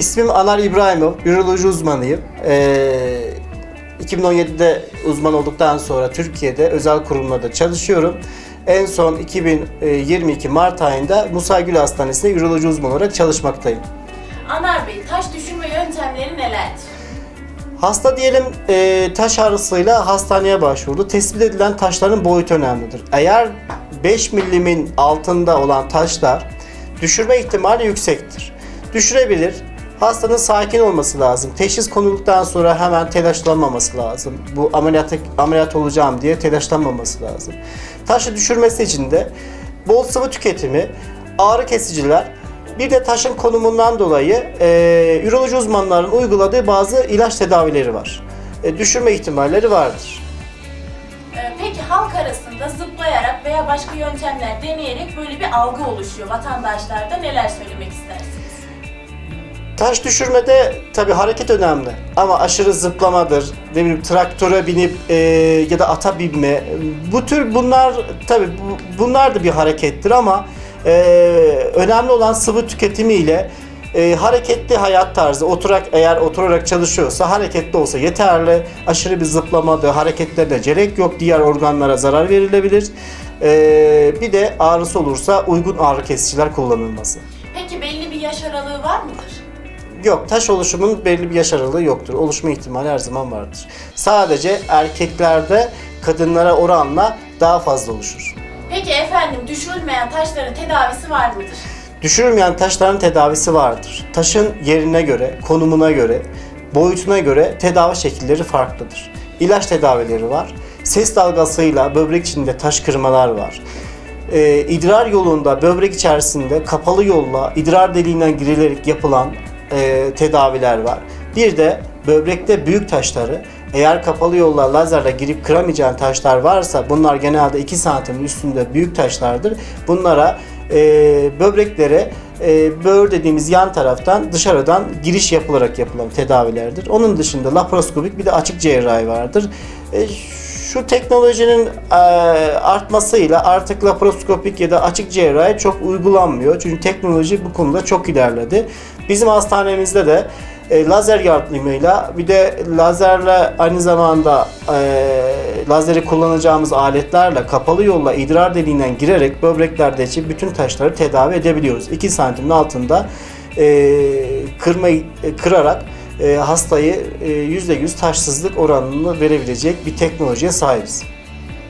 ismim Anar İbrahimov, üroloji uzmanıyım. Ee, 2017'de uzman olduktan sonra Türkiye'de özel kurumlarda çalışıyorum. En son 2022 Mart ayında Musa Gül Hastanesi'nde üroloji uzmanı olarak çalışmaktayım. Anar Bey, taş düşürme yöntemleri nelerdir? Hasta diyelim e, taş ağrısıyla hastaneye başvurdu. Tespit edilen taşların boyutu önemlidir. Eğer 5 milimin altında olan taşlar düşürme ihtimali yüksektir. Düşürebilir. Hastanın sakin olması lazım. Teşhis konulduktan sonra hemen telaşlanmaması lazım. Bu ameliyat, ameliyat olacağım diye telaşlanmaması lazım. Taşı düşürmesi için de bol sıvı tüketimi, ağrı kesiciler, bir de taşın konumundan dolayı e, üroloji uzmanlarının uyguladığı bazı ilaç tedavileri var. E, düşürme ihtimalleri vardır. Ee, Peki halk arasında zıplayarak veya başka yöntemler deneyerek böyle bir algı oluşuyor. Vatandaşlarda neler söylemek istersiniz? Taş düşürmede tabi hareket önemli ama aşırı zıplamadır, ne bileyim traktöre binip e, ya da ata binme. Bu tür bunlar tabi bunlar da bir harekettir ama e, önemli olan sıvı tüketimiyle e, hareketli hayat tarzı oturak eğer oturarak çalışıyorsa hareketli olsa yeterli. Aşırı bir zıplamadı hareketlerine gerek yok. Diğer organlara zarar verilebilir. E, bir de ağrısı olursa uygun ağrı kesiciler kullanılması. Peki belli bir yaş aralığı var mıdır? Yok, taş oluşumun belli bir yaş aralığı yoktur. Oluşma ihtimali her zaman vardır. Sadece erkeklerde kadınlara oranla daha fazla oluşur. Peki efendim düşürülmeyen taşların tedavisi var mıdır? Düşürülmeyen taşların tedavisi vardır. Taşın yerine göre, konumuna göre, boyutuna göre tedavi şekilleri farklıdır. İlaç tedavileri var. Ses dalgasıyla böbrek içinde taş kırmalar var. Ee, idrar yolunda böbrek içerisinde kapalı yolla idrar deliğinden girilerek yapılan e, tedaviler var. Bir de böbrekte büyük taşları eğer kapalı yolla lazerle girip kıramayacağın taşlar varsa bunlar genelde 2 santimin üstünde büyük taşlardır. Bunlara e, böbreklere e, böğür dediğimiz yan taraftan dışarıdan giriş yapılarak yapılan tedavilerdir. Onun dışında laparoskopik bir de açık cerrahi vardır. E, şu teknolojinin e, artmasıyla artık laparoskopik ya da açık cerrahi çok uygulanmıyor. Çünkü teknoloji bu konuda çok ilerledi. Bizim hastanemizde de e, lazer yardımıyla bir de lazerle aynı zamanda e, lazeri kullanacağımız aletlerle kapalı yolla idrar deliğinden girerek böbreklerdeki bütün taşları tedavi edebiliyoruz. 2 santimin altında e, kırmayı e, kırarak hastayı e, %100 taşsızlık oranını verebilecek bir teknolojiye sahibiz.